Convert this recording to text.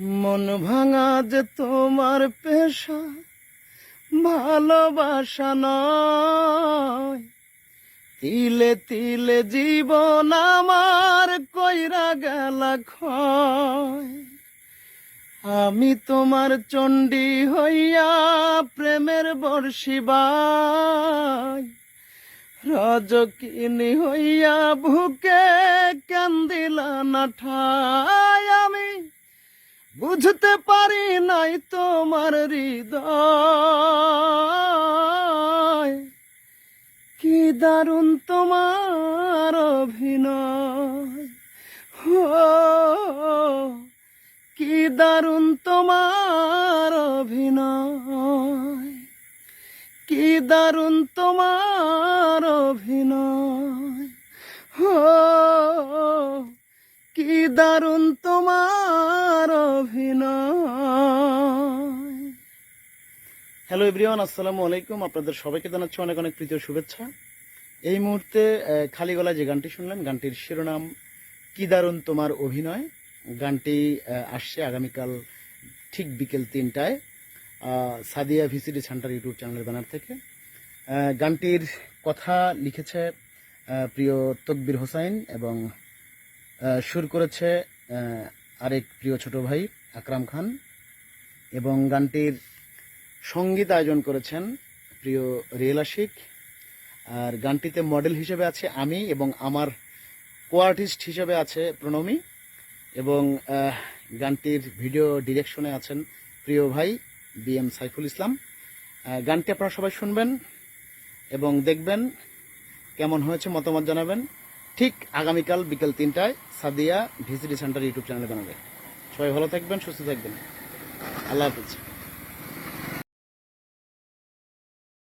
মন ভাঙা যে তোমার পেশা, ভালোবাসা নয়। তিলে তিলে জীবন আমার কইরা গেলা ক্ষয়। আমি তোমার চণ্ডী হইয়া প্রেমের বর্ষিবাই রজকিনী হইয়া ভুকে কান্দিলা না আমি বুঝতে পারি নাই তোমার হৃদয়। কি দারুণ তোমার অভিনয়। হো, কি দারুণ তোমার অভিনয়। কি দারুণ তোমার অভিনয়। হো দারুণ তোমার অভিনয়। হ্যালো এভরিওয়ান আসসালামু আলাইকুম। আপনাদের সবাইকে জানাচ্ছি অনেক অনেক প্রীতীয় শুভেচ্ছা। এই মুহূর্তে খালি গলায় যে গানটি শুনলেন, গানটির শিরোনাম, কি দারুণ তোমার অভিনয়? গানটি আসছে আগামীকাল ঠিক বিকেল তিনটায় সাদিয়া ভিসিডি সেন্টার ইউটিউব চ্যানেলের ব্যানার থেকে। গানটির কথা লিখেছে প্রিয় তকবির হোসাইন এবং সুর করেছে আরেক প্রিয় ছোট ভাই, আকরাম খান। এবং গানটির সংগীত আয়োজন করেছেন প্রিয় রিয়েল আশিক। আর গানটিতে মডেল হিসেবে আছে আমি এবং আমার কো আর্টিস্ট হিসেবে আছে প্রণমী। এবং গানটির ভিডিও ডিরেকশনে আছেন প্রিয় ভাই বি এম সাইফুল ইসলাম। গানটি আপনারা সবাই শুনবেন এবং দেখবেন কেমন হয়েছে মতামত জানাবেন। ঠিক আগামীকাল বিকেল তিনটায় সাদিয়া ভিসিডি সেন্টার ইউটিউব চ্যানেলে বানাবে। সবাই ভালো থাকবেন, সুস্থ থাকবেন। আল্লাহ হাফিজ।